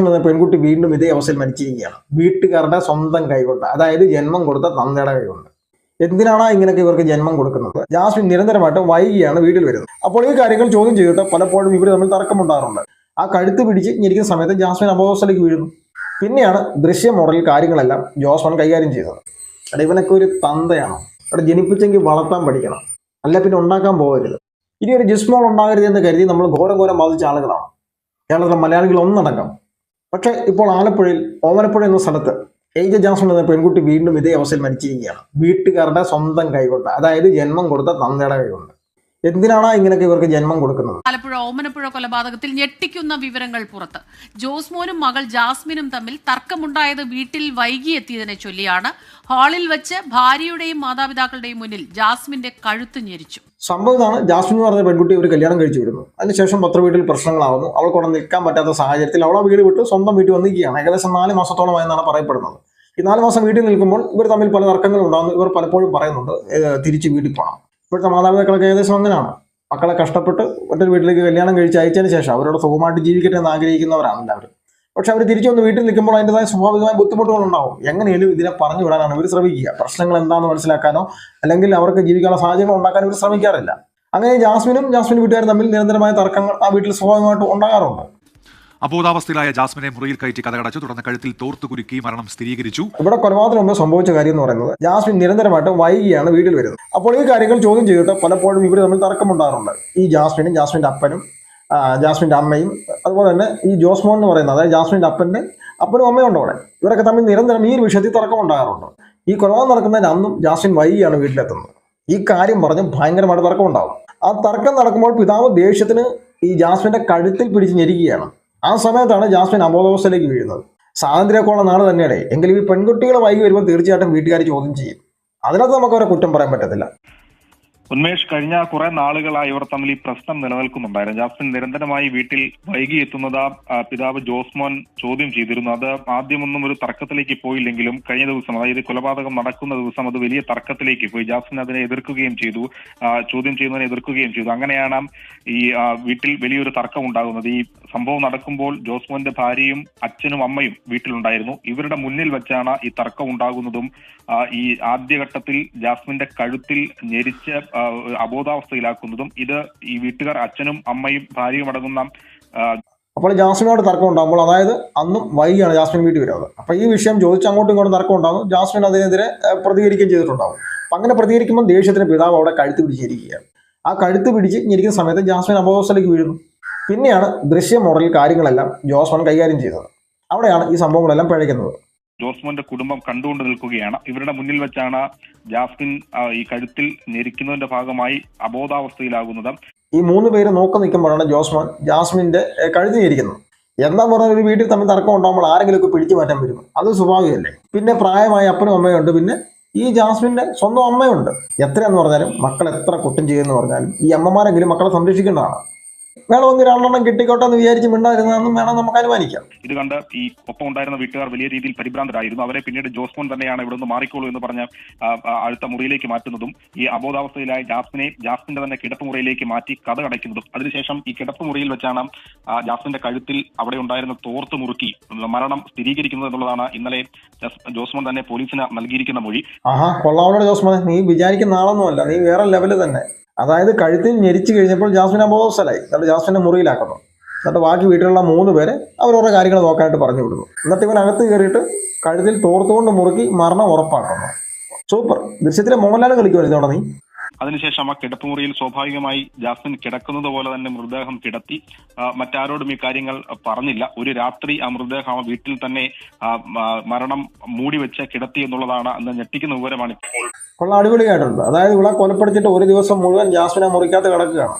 എന്ന പെൺകുട്ടി വീണ്ടും ഇതേ അവസ്ഥയിൽ മരിച്ചിരിക്കുകയാണ്. വീട്ടുകാരുടെ സ്വന്തം കൈകൊണ്ട് അതായത് ജന്മം കൊടുത്ത തന്തയുടെ കൈകൊണ്ട്. എന്തിനാണ് ഇങ്ങനെയൊക്കെ ഇവർക്ക് ജന്മം കൊടുക്കുന്നത്? ജാസ്മിൻ നിരന്തരമായിട്ട് വൈകിയാണ് വീട്ടിൽ വരുന്നത്. അപ്പോൾ ഈ കാര്യങ്ങൾ ചോദ്യം ചെയ്തിട്ട് പലപ്പോഴും ഇവർ തമ്മിൽ തർക്കമുണ്ടാറുണ്ട് ആ കഴുത്ത് പിടിച്ച് ഇരിക്കുന്ന സമയത്ത് ജാസ്മിൻ അബോധത്തിലേക്ക് വീഴുന്നു. പിന്നെയാണ് ദൃശ്യ മോഡൽ കാര്യങ്ങളെല്ലാം ജോസ്മൺ കൈകാര്യം ചെയ്തത് അവിടെ ഇവനൊക്കെ ഒരു തന്തയാണോ? അവിടെ ജനിപ്പിച്ചെങ്കിൽ വളർത്താൻ പഠിക്കണം. അല്ല പിന്നെ ഉണ്ടാക്കാൻ പോകരുത്. ഇനി ഒരു ജിസ്മോൾ ഉണ്ടാകരുത് എന്ന് കരുതി നമ്മൾ ഘോരം ഘോരം ബാധിച്ച ആളുകളാണ്. കേരളത്തിലെ മലയാളികൾ ഒന്നടങ്കം പക്ഷേ ഇപ്പോൾ ആലപ്പുഴയിൽ ഓമനപ്പുഴ എന്ന സ്ഥലത്ത് എയ്ജ ജാസ് എന്ന പെൺകുട്ടി വീണ്ടും ഇതേ അവസ്ഥയിൽ മരിച്ചിരിക്കുകയാണ്. വീട്ടുകാരുടെ സ്വന്തം കൈകൊണ്ട് അതായത് ജന്മം കൊടുത്ത തന്തയുടെ കൈകൊണ്ട്. എന്തിനാണ് ഇങ്ങനെയൊക്കെ ഇവർക്ക് ജന്മം കൊടുക്കുന്നത്? ആലപ്പുഴ ഓമനപ്പുഴ കൊലപാതകത്തിൽ ഞെട്ടിക്കുന്ന വിവരങ്ങൾ പുറത്ത്. ജോസ്മോനും മകൾ ജാസ്മിനും തമ്മിൽ തർക്കമുണ്ടായത് വീട്ടിൽ വൈകിയെത്തിയതിനെ ചൊല്ലിയാണ്. ഹാളിൽ വെച്ച് ഭാര്യയുടെയും മാതാപിതാക്കളുടെയും മുന്നിൽ ജാസ്മിന്റെ കഴുത്ത് ഞെരിച്ചു. സംഭവമാണ് ജാസ്മിൻ എന്ന് പറഞ്ഞ പെൺകുട്ടി ഒരു കല്യാണം കഴിച്ചു വരുന്നു അതിനുശേഷം പത്ര വീട്ടിൽ പ്രശ്നങ്ങളാവുന്നു. അവൾക്ക് അവിടെ നിൽക്കാൻ പറ്റാത്ത സാഹചര്യത്തിൽ അവളെ വീട് വിട്ട് സ്വന്തം വീട്ടിൽ വന്നിരിക്കുകയാണ് ഏകദേശം നാല് മാസത്തോളമായെന്നാണ് പറയപ്പെടുന്നത്. ഈ നാല് മാസം വീട്ടിൽ നിൽക്കുമ്പോൾ ഇവർ തമ്മിൽ പല തർക്കങ്ങളും ഉണ്ടാകുന്നു. ഇവർ പലപ്പോഴും പറയുന്നുണ്ട് തിരിച്ച് വീട്ടിൽ പോകണം ഇപ്പോഴത്തെ മാതാപിതാക്കളൊക്കെ ഏകദേശം അങ്ങനെയാണ്. മക്കളെ കഷ്ടപ്പെട്ട് മറ്റൊരു വീട്ടിലേക്ക് കല്യാണം കഴിച്ച് അയച്ചതിന് ശേഷം അവരോട് സുഖമായിട്ട് ജീവിക്കട്ടെ എന്ന് ആഗ്രഹിക്കുന്നവരാണ് എല്ലാവരും. പക്ഷെ അവർ തിരിച്ചു വന്ന് വീട്ടിൽ നിൽക്കുമ്പോൾ അതിന്റെതായ സ്വാഭാവികമായ ബുദ്ധിമുട്ടുകൾ ഉണ്ടാവും. എങ്ങനെയും ഇതിനെ പറഞ്ഞു വിടാനാണ് ഇവർ ശ്രമിക്കുക. പ്രശ്നങ്ങൾ എന്താണെന്ന് മനസ്സിലാക്കാനോ അല്ലെങ്കിൽ അവർക്ക് ജീവിക്കാനുള്ള സാഹചര്യങ്ങൾ ഉണ്ടാക്കാൻ ഇവർ ശ്രമിക്കാറില്ല. അങ്ങനെ ജാസ്മിനും ജാസ്മിൻ വീട്ടുകാരും തമ്മിൽ നിരന്തരമായ തർക്കങ്ങൾ ആ വീട്ടിൽ സ്വാഭാവികമായിട്ട് ഉണ്ടാകാറുണ്ട്. അബോധാവസ്ഥയിലായ ജാസ്മിനെ മുറിയിൽ കയറ്റി കഥകടച്ചു. തുടർന്ന് കഴുത്തിൽ തോർത്തു കുരുക്കി മരണം സ്ഥിരീകരിച്ചു. ഇവിടെ കൊലപാതകം മുമ്പ് സംഭവിച്ച കാര്യം എന്ന് പറയുന്നത് ജാസ്മിൻ നിരന്തരമായിട്ട് വൈകിയാണ് വീട്ടിൽ വരുന്നത്. അപ്പോൾ ഈ കാര്യങ്ങൾ ചോദ്യം ചെയ്തിട്ട് പലപ്പോഴും ഇവർ തമ്മിൽ തർക്കമുണ്ടാറുണ്ട് ഈ ജാസ്മിനും ജാസ്മിന്റെ അപ്പനും ജാസ്മിന്റെ അമ്മയും അതുപോലെ തന്നെ ഈ ജോസ്മോൻ എന്ന് പറയുന്നത് അതായത് ജാസ്മിന്റെ അപ്പന്റെ അപ്പനും അമ്മയും ഉണ്ട് അവിടെ. ഇവരൊക്കെ തമ്മിൽ നിരന്തരം ഈ ഒരു വിഷയത്തിൽ തർക്കമുണ്ടാകാറുണ്ട്. ഈ കൊലപാതകം നടക്കുന്നതിന് അന്നും ജാസ്മിൻ വൈകിയാണ് വീട്ടിലെത്തുന്നത്. ഈ കാര്യം പറഞ്ഞ് ഭയങ്കരമായിട്ട് തർക്കമുണ്ടാകും. ആ തർക്കം നടക്കുമ്പോൾ പിതാവ് ദേഷ്യത്തിന് ഈ ജാസ്മിന്റെ കഴുത്തിൽ പിടിച്ച് ഞെരിക്കുകയാണ്. ആ സമയത്താണ് ജാസ്മിൻ അബോധാവസ്ഥയിലേക്ക് വീഴുന്നത്. സ്വാതന്ത്ര്യമൊക്കെയുള്ള നാട് തന്നെയാണ് എങ്കിലും ഈ പെൺകുട്ടികൾ വൈകി വരുമ്പോൾ തീർച്ചയായിട്ടും വീട്ടുകാർ ചോദ്യം ചെയ്യും. അതിനകത്ത് നമുക്ക് അവരെ കുറ്റം പറയാൻ പറ്റത്തില്ല. ഉന്മേഷ് കഴിഞ്ഞ കുറെ നാളുകളായി ഇവർ തമ്മിൽ ഈ പ്രശ്നം നിലനിൽക്കുന്നുണ്ടായിരുന്നു. ജാസ്മിൻ നിരന്തരമായി വീട്ടിൽ വൈകി എത്തുന്നത് പിതാവ് ജോസ്മോൻ ചോദ്യം ചെയ്തിരുന്നു. അത് ആദ്യമൊന്നും ഒരു തർക്കത്തിലേക്ക് പോയില്ലെങ്കിലും കഴിഞ്ഞ ദിവസം അതായത് കൊലപാതകം നടക്കുന്ന ദിവസം അത് വലിയ തർക്കത്തിലേക്ക് പോയി. ജാസ്മിൻ അതിനെ എതിർക്കുകയും ചെയ്തു. ചോദ്യം ചെയ്യുന്നതിനെ എതിർക്കുകയും ചെയ്തു. അങ്ങനെയാണ് ഈ വീട്ടിൽ വലിയൊരു തർക്കം ഉണ്ടാകുന്നത്. ഈ സംഭവം നടക്കുമ്പോൾ ജോസ്മോന്റെ ഭാര്യയും അച്ഛനും അമ്മയും വീട്ടിലുണ്ടായിരുന്നു. ഇവരുടെ മുന്നിൽ വെച്ചാണ് ഈ തർക്കം ഉണ്ടാകുന്നതും ഈ ആദ്യഘട്ടത്തിൽ ജാസ്മിന്റെ കഴുത്തിൽ ഞെരിച്ച് അബോധാവസ്ഥയിലാക്കുന്നതും ഇത് ഈ വീട്ടുകാർ അച്ഛനും അമ്മയും ഭാര്യയും അടങ്ങുന്ന അപ്പോൾ ജാസ്മിനോട് തർക്കം ഉണ്ടാകുമ്പോൾ അതായത് അന്നും വൈകിയാണ് ജാസ്മിൻ വീട്ടിൽ വരുന്നത് അപ്പോൾ ഈ വിഷയം ചോദിച്ച് അങ്ങോട്ടും ഇങ്ങോട്ടും തർക്കം ഉണ്ടാകും. ജാസ്മിൻ അതിനെതിരെ പ്രതികരിക്കുകയും ചെയ്തിട്ടുണ്ടാകും. അപ്പം അങ്ങനെ പ്രതികരിക്കുമ്പോൾ ദേഷ്യത്തിന് പിതാവ് അവിടെ കഴുത്ത് പിടിച്ചിരിക്കുകയാണ് ആ കഴുത്ത് പിടിച്ച് ഇരിക്കുന്ന സമയത്ത് ജാസ്മിൻ അബോധത്തിലേക്ക് വീഴുന്നു. പിന്നെയാണ് ദൃശ്യ മോഡൽ കാര്യങ്ങളെല്ലാം ജോസ്മൻ കൈകാര്യം ചെയ്തത്. അവിടെയാണ് ഈ സംഭവങ്ങളെല്ലാം പിഴയ്ക്കുന്നത് ജോസ്മോന്റെ കുടുംബം കണ്ടുകൊണ്ട് നിൽക്കുകയാണ്. ഇവരുടെ മുന്നിൽ വെച്ചാണ് ജാസ്മിൻ ഈ കഴുത്തിൽ ഞെരിക്കുന്നതിന്റെ ഭാഗമായി അബോധാവസ്ഥയിലാകുന്നത്. ഈ മൂന്ന് പേര് നോക്കി നിൽക്കുമ്പോഴാണ് ജോസ്മോൻ ജാസ്മിന്റെ കഴുത്തി ഞെരിക്കുന്നത്. എന്താ പറഞ്ഞ ഒരു വീട്ടിൽ തമ്മിൽ തർക്കം ഉണ്ടാകുമ്പോൾ ആരെങ്കിലുമൊക്കെ പിടിച്ചു മാറ്റാൻ വരും. അത് സ്വാഭാവികമല്ലേ? പിന്നെ പ്രായമായ അപ്പനും അമ്മയുണ്ട് പിന്നെ ഈ ജാസ്മിന്റെ സ്വന്തം അമ്മയുണ്ട്. എത്രയെന്ന് പറഞ്ഞാലും മക്കൾ എത്ര കുറ്റം ചെയ്യുമെന്ന് പറഞ്ഞാലും ഈ അമ്മമാരെങ്കിലും മക്കളെ സംരക്ഷിക്കേണ്ടതാണ്. വേണമെങ്കിൽ രണ്ടെണ്ണം കിട്ടിക്കോട്ടെ എന്ന് വിചാരിച്ച് മിണ്ടായിരുന്നതെന്നും വേണം നമുക്ക് അനുമാനിക്കാം. ഇത് കണ്ട് ഈ ഒപ്പം ഉണ്ടായിരുന്ന വീട്ടുകാർ വലിയ രീതിയിൽ പരിഭ്രാന്തരായിരുന്നു. അവരെ പിന്നീട് ജോസ്മോൻ തന്നെയാണ് ഇവിടെ നിന്ന് മാറിക്കോളൂ എന്ന് പറഞ്ഞ അടുത്ത മുറിയിലേക്ക് മാറ്റുന്നതും ഈ അബോധാവസ്ഥയിലായ ജാസ്മിനെ ജാസ്മിന്റെ തന്നെ കിടപ്പ് മുറിയിലേക്ക് മാറ്റി കഥ അടയ്ക്കുന്നതും അതിനുശേഷം ഈ കിടപ്പ് മുറിയിൽ വെച്ചാണ് ജാസ്മിന്റെ കഴുത്തിൽ അവിടെ ഉണ്ടായിരുന്ന തോർത്ത് മുറുക്കി മരണം സ്ഥിരീകരിക്കുന്നത് എന്നുള്ളതാണ് ഇന്നലെ ജസ്- ജോസ്മോൻ തന്നെ പോലീസിന് നൽകിയിരിക്കുന്ന മൊഴി. ആഹാ കൊള്ളാവുന്ന ജോസ്മോൻ നീ വിചാരിക്കുന്ന ആളൊന്നുമല്ല. നീ വേറെ ലെവൽ തന്നെ. അതായത് കഴുത്തിൽ ഞെരിച്ചു കഴിഞ്ഞപ്പോൾ ജാസ്മിൻ അബോധസ്ഥലായി എന്നിട്ട് ജാസ്മിനെ മുറിയിലാക്കുന്നു. എന്നിട്ട് ബാക്കി വീട്ടിലുള്ള മൂന്ന് പേരെ അവരോരോ കാര്യങ്ങൾ നോക്കാനായിട്ട് പറഞ്ഞു വിടുന്നു. എന്നിട്ട് ഇവൻ അകത്ത് കയറിയിട്ട് കഴുത്തിൽ തോർത്തുകൊണ്ട് മുറുക്കി മരണം ഉറപ്പാക്കുന്നു. സൂപ്പർ. ദൃശ്യത്തിലെ മോഹൻലാൽ കളിക്കുമായിരുന്നു നീ? അതിനുശേഷം ആ കിടപ്പുമുറിയിൽ സ്വാഭാവികമായി ജാസ്മിൻ കിടക്കുന്നത് പോലെ തന്നെ മൃതദേഹം കിടത്തി. മറ്റാരോടും ഈ കാര്യങ്ങൾ പറഞ്ഞില്ല. ഒരു രാത്രി ആ മൃതദേഹം വീട്ടിൽ തന്നെ മരണം മൂടി വെച്ച് കിടത്തി എന്നുള്ളതാണ് അന്ന് ഞെട്ടിക്കുന്ന വിവരമാണ് കൊള്ള അടിപൊളിയായിട്ടുണ്ട്. അതായത് ഇവിടെ കൊലപ്പെടുത്തിയിട്ട് ഒരു ദിവസം മുഴുവൻ ജാസ്മിനെ മുറിക്കാത്ത കിടക്കുകയാണ്.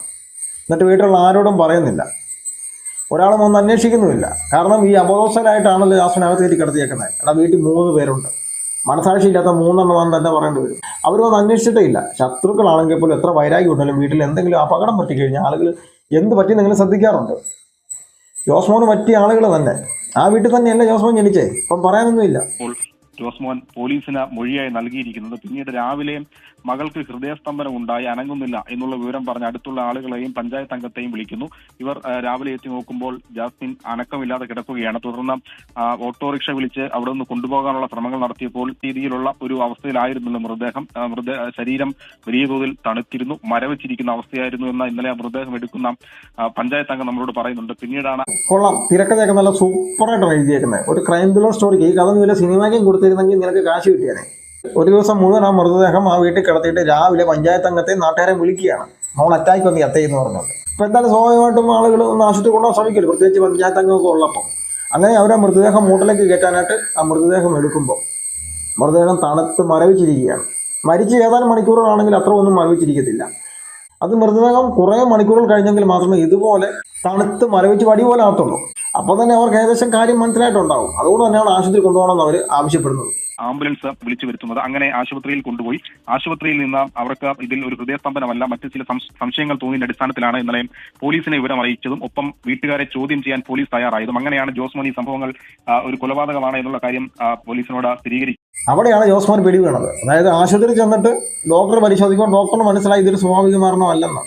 എന്നിട്ട് വീട്ടിലുള്ള ആരോടും പറയുന്നില്ല. ഒരാളും ഒന്ന് അന്വേഷിക്കുന്നുമില്ല. കാരണം ഈ അബോധസ്ഥരായിട്ടാണല്ലോ ജാസ്മിനെ അകത്ത് കയറ്റി കിടത്തിയേക്കുന്നത്. എടാ വീട്ടിൽ മൂന്ന് പേരുണ്ട്. മനസാക്ഷിയില്ലാത്ത മൂന്നെണ്ണം തന്നെ പറയേണ്ടി വരും. അവരൊന്നും അന്വേഷിച്ചിട്ടേ ഇല്ല. ശത്രുക്കളാണെങ്കിൽ പോലും എത്ര വൈരാഗ്യം ഉണ്ടെങ്കിലും വീട്ടിൽ എന്തെങ്കിലും അപകടം പറ്റിക്കഴിഞ്ഞാൽ ആളുകൾ എന്ത് പറ്റി നിങ്ങൾ ശ്രദ്ധിക്കാറുണ്ട്. ജോസ്മോന് പറ്റിയ ആളുകൾ തന്നെ. ആ വീട്ടിൽ തന്നെയല്ല ജോസ്മോൻ ജനിച്ചേ? ഇപ്പം പറയാനൊന്നുമില്ല. ജോസ്മോൻ പോലീസിന് മൊഴിയായി നൽകിയിരിക്കുന്നത്. പിന്നീട് രാവിലെ മകൾക്ക് ഹൃദയസ്തംഭനം ഉണ്ടായി അനങ്ങുന്നില്ല എന്നുള്ള വിവരം പറഞ്ഞ് അടുത്തുള്ള ആളുകളെയും പഞ്ചായത്ത് അംഗത്തെയും വിളിക്കുന്നു. ഇവർ രാവിലെ എത്തി നോക്കുമ്പോൾ ജാസ്മിൻ അനക്കമില്ലാതെ കിടക്കുകയാണ്. തുടർന്ന് ഓട്ടോറിക്ഷ വിളിച്ച് അവിടെ നിന്ന് കൊണ്ടുപോകാനുള്ള ശ്രമങ്ങൾ നടത്തിയപ്പോൾ രീതിയിലുള്ള ഒരു അവസ്ഥയിലായിരുന്നില്ല മൃതദേഹം. മൃത ശരീരം വലിയ തോതിൽ തണുത്തിരുന്നു മരവിച്ചിരിക്കുന്ന അവസ്ഥയായിരുന്നു എന്ന ഇന്നലെ മൃതദേഹം എടുക്കുന്ന പഞ്ചായത്ത് അംഗം നമ്മളോട് പറയുന്നുണ്ട്. പിന്നീടാണ് കൊള്ളാം. തിരക്കഥയൊക്കെ നല്ല സൂപ്പറായിട്ട് എഴുതിയേക്കുന്നത്. ഒരു ക്രൈം ത്രില്ലർ സ്റ്റോറിക്ക് ഈ കഥ സിനിമയ്ക്കും കൊടുത്തിരുന്നെങ്കിൽ നിനക്ക് കാശ് കിട്ടിയാലേ ഒരു ദിവസം മുഴുവൻ ആ മൃതദേഹം ആ വീട്ടിൽ കിടത്തിയിട്ട് രാവിലെ പഞ്ചായത്ത് അംഗത്തെ നാട്ടുകാരെ വിളിക്കുകയാണ്. മോൾ അറ്റാക്ക് വന്നി എത്തയെന്ന് പറഞ്ഞത് ഇപ്പം എന്തായാലും സ്വാഭാവികമായിട്ടും ആളുകൾ ഒന്ന് ആശുപത്രി കൊണ്ടുപോകാൻ ശ്രമിക്കില്ല പ്രത്യേകിച്ച് പഞ്ചായത്ത് അംഗമൊക്കെ ഉള്ളപ്പോൾ അങ്ങനെ അവർ ആ മൃതദേഹം മൂട്ടിലേക്ക് കയറ്റാനായിട്ട് ആ മൃതദേഹം എടുക്കുമ്പോൾ മൃതദേഹം തണുത്ത് മരവിച്ചിരിക്കുകയാണ്. മരിച്ച് ഏതാനും മണിക്കൂറുകളാണെങ്കിൽ അത്ര ഒന്നും മരവിച്ചിരിക്കത്തില്ല. അത് മൃതദേഹം കുറേ മണിക്കൂറുകൾ കഴിഞ്ഞെങ്കിൽ മാത്രമേ ഇതുപോലെ തണുത്ത് മരവിച്ച് വടി പോലെ ആകത്തുള്ളൂ. അപ്പോൾ തന്നെ അവർക്ക് ഏകദേശം കാര്യം മനസ്സിലായിട്ടുണ്ടാവും. അതുകൊണ്ട് തന്നെയാണ് ആശുപത്രി കൊണ്ടുപോകണമെന്ന് അവർ ആവശ്യപ്പെടുന്നത്. ആംബുലൻസ് വിളിച്ചു വരുത്തുന്നത്. അങ്ങനെ ആശുപത്രിയിൽ കൊണ്ടുപോയി. ആശുപത്രിയിൽ നിന്ന് അവർക്ക് ഇതിൽ ഒരു ഹൃദയസ്തംഭനമല്ല മറ്റു ചില സംശയങ്ങൾ തോന്നിയ അടിസ്ഥാനത്തിലാണ് ഇന്നലെ പോലീസിനെ വിവരം അറിയിച്ചതും ഒപ്പം വീട്ടുകാരെ ചോദ്യം ചെയ്യാൻ പോലീസ് തയ്യാറായതും. അങ്ങനെയാണ് ജോസ്മോൻ ഈ സംഭവങ്ങൾ ഒരു കൊലപാതകമാണ് എന്നുള്ള കാര്യം പോലീസിനോട് സ്ഥിരീകരിച്ചു. അവിടെയാണ് ജോസ്മോൻ പിടി വീണത് അതായത് ആശുപത്രി ചെന്നിട്ട് ഡോക്ടർ പരിശോധിക്കുമ്പോൾ ഡോക്ടറിന് മനസ്സിലായി ഇതൊരു സ്വാഭാവിക മരണമല്ലെന്ന്.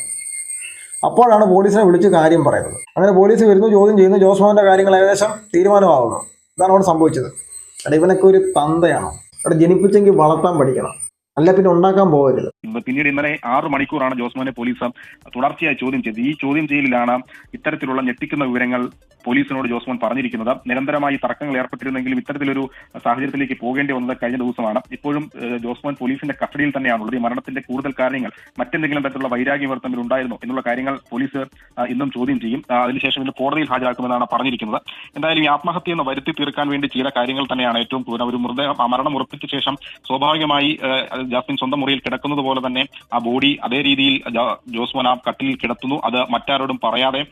അപ്പോഴാണ് പോലീസിനെ വിളിച്ച് കാര്യം പറയുന്നത്. അങ്ങനെ പോലീസ് വരുന്നു ചോദ്യം ചെയ്യുന്നു ജോസ്മാന്റെ കാര്യങ്ങൾ ഏകദേശം തീരുമാനമാകുന്നു. ഇതാണ് അവിടെ സംഭവിച്ചത്. അവിടെ ഇവനൊക്കെ ഒരു തന്തയാണ്? അവിടെ ജനിപ്പിച്ചെങ്കിൽ വളർത്താൻ പഠിക്കണം. അല്ല പിന്നെ ഉണ്ടാക്കാൻ പോകരുത്. പിന്നീട് ഇന്നലെ ആറ് മണിക്കൂറാണ് ജോസ്മോനെ പോലീസ് തുടർച്ചയായി ചോദ്യം ചെയ്തത് ഈ ചോദ്യം ചെയ്യലിലാണ് ഇത്തരത്തിലുള്ള ഞെട്ടിക്കുന്ന വിവരങ്ങൾ പോലീസിനോട് ജോസ്മോൻ പറഞ്ഞിരിക്കുന്നത്. നിരന്തരമായി തർക്കങ്ങൾ ഏർപ്പെട്ടിരുന്നെങ്കിലും ഇത്തരത്തിലൊരു സാഹചര്യത്തിലേക്ക് പോകേണ്ടി വന്നത് കഴിഞ്ഞ ദിവസമാണ്. ഇപ്പോഴും ജോസ്മോൻ പോലീസിന്റെ കസ്റ്റഡിയിൽ തന്നെയാണുള്ളത്. ഈ മരണത്തിന്റെ കൂടുതൽ കാര്യങ്ങൾ മറ്റെന്തെങ്കിലും തരത്തിലുള്ള വൈരാഗ്യം ഇവർ തമ്മിൽ ഉണ്ടായിരുന്നോ എന്നുള്ള കാര്യങ്ങൾ പോലീസ് ഇന്നും ചോദ്യം ചെയ്യും. അതിനുശേഷം ഇന്ന് കോടതിയിൽ ഹാജരാക്കുമെന്നാണ് പറഞ്ഞിരിക്കുന്നത്. എന്തായാലും ഈ ആത്മഹത്യ എന്ന് വരുത്തി തീർക്കാൻ വേണ്ടി ചെയ്ത കാര്യങ്ങൾ തന്നെയാണ് ഏറ്റവും കൂടുതൽ ഒരു മൃതദേഹം മരണം ഉറപ്പിച്ച ശേഷം സ്വാഭാവികമായി ജാസ്മിൻ സ്വന്തം മുറിയിൽ കിടക്കുന്നത് പോലെ തന്നെ ആ ബോഡി അതേ രീതിയിൽ ജോസ് ജോസ്മോൻ ആ കട്ടിലിൽ കിടത്തുന്നു. അത് മറ്റാരോടും പറയാതെ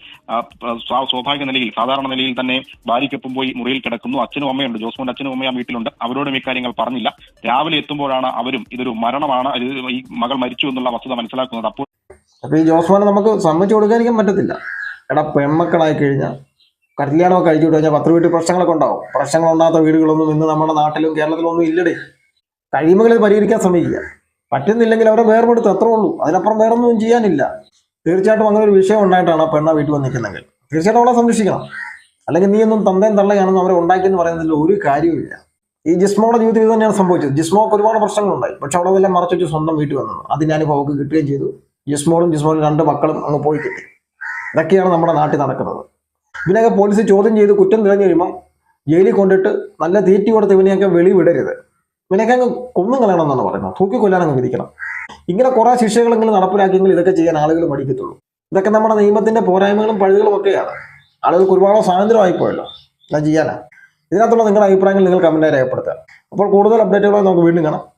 സ്വാഭാവിക നിലയിൽ സാധാരണ നിലയിൽ തന്നെ ഭാര്യയ്ക്കൊപ്പം പോയി മുറിയിൽ കിടക്കുന്നു. അച്ഛനും അമ്മയുണ്ട്. ജോസ്മോന്റെ അച്ഛനും അമ്മയും ആ വീട്ടിലുണ്ട്. അവരോടും ഇക്കാര്യങ്ങൾ പറഞ്ഞില്ല. രാവിലെ എത്തുമ്പോഴാണ് അവരും ഇതൊരു മരണമാണ്. ഈ മകൾ മരിച്ചു എന്നുള്ള വസ്തുത മനസ്സിലാക്കുന്നത്. അപ്പോൾ അപ്പൊ ഈ ജോസ്മാനെ നമുക്ക് സമ്മതിച്ചു കൊടുക്കാതിരിക്കാൻ പറ്റത്തില്ല. എടാ പെൺമക്കളായി കഴിഞ്ഞാൽ കല്യാണമൊക്കെ കഴിച്ചു കഴിഞ്ഞാൽ പത്ത് വീട്ടിൽ പ്രശ്നങ്ങളൊക്കെ ഉണ്ടാവും. പ്രശ്നങ്ങളുണ്ടാത്ത വീടുകളൊന്നും ഇന്ന് നമ്മുടെ നാട്ടിലും കേരളത്തിലും ഒന്നും ഇല്ലടേ. കഴിയുമെങ്കിൽ പരിഹരിക്കാൻ ശ്രമിക്കുക. പറ്റുന്നില്ലെങ്കിൽ അവരെ വേർപെടുത്തും അത്രേ ഉള്ളൂ. അതിനപ്പുറം വേറൊന്നും ചെയ്യാനില്ല. തീർച്ചയായിട്ടും അങ്ങനെ ഒരു വിഷയം ഉണ്ടായിട്ടാണ് ആ പെണ്ണ വീട്ടിൽ വന്നിരിക്കുന്നെങ്കിൽ തീർച്ചയായിട്ടും അവളെ സംരക്ഷിക്കണം. അല്ലെങ്കിൽ നീ ഒന്നും തന്തയും തള്ളയാണെന്ന് അവരെ ഉണ്ടാക്കിയെന്ന് പറയുന്നതിൽ ഒരു കാര്യവുമില്ല. ഈ ജിസ്മോയുടെ ജീവിതത്തിൽ ഇത് തന്നെയാണ് സംഭവിച്ചത്. ജിസ്മോക്ക് ഒരുപാട് പ്രശ്നങ്ങളുണ്ടായി. പക്ഷെ അവിടെ എല്ലാം മറച്ചു സ്വന്തം വീട്ടിൽ വന്നത്. അത് ഞാനിപ്പോൾ അവൾക്ക് കിട്ടുകയും ചെയ്തു. ജിസ്മോളും ജിസ്മോളും രണ്ട് മക്കളും അങ്ങ് പോയി കിട്ടി. ഇതൊക്കെയാണ് നമ്മുടെ നാട്ടിൽ നടക്കുന്നത്. ഇവനെയൊക്കെ പോലീസ് ചോദ്യം ചെയ്ത് കുറ്റം തെളിഞ്ഞു കഴിയുമ്പം ജയിലിൽ കൊണ്ടിട്ട് നല്ല തീറ്റി കൊടുത്ത് ഇവനെയൊക്കെ വെളി വിടരുത് ഇവനെയൊക്കെ അങ്ങ് കൊന്നും കളയണമെന്നാണ് പറയുന്നത്. തൂക്കി കൊല്ലാൻ അങ്ങ് വിധിക്കണം. ഇങ്ങനെ കുറേ ശിക്ഷകളെങ്കിലും നടപ്പിലാക്കിയെങ്കിൽ ഇതൊക്കെ ചെയ്യാൻ ആളുകൾ പഠിക്കത്തുള്ളൂ ഇതൊക്കെ നമ്മുടെ നിയമത്തിന്റെ പോരായ്മകളും പഴുതുകളും ഒക്കെയാണ്. ആളുകൾക്ക് ഒരുപാട് സ്വാതന്ത്ര്യമായിപ്പോയല്ലോ ഞാൻ ചെയ്യാനാ. ഇതിനകത്തുള്ള നിങ്ങളുടെ അഭിപ്രായങ്ങൾ നിങ്ങൾ കമന്റായി രേഖപ്പെടുത്തുക. അപ്പോൾ കൂടുതൽ അപ്ഡേറ്റുകളായി നമുക്ക് വീണ്ടും കാണാം.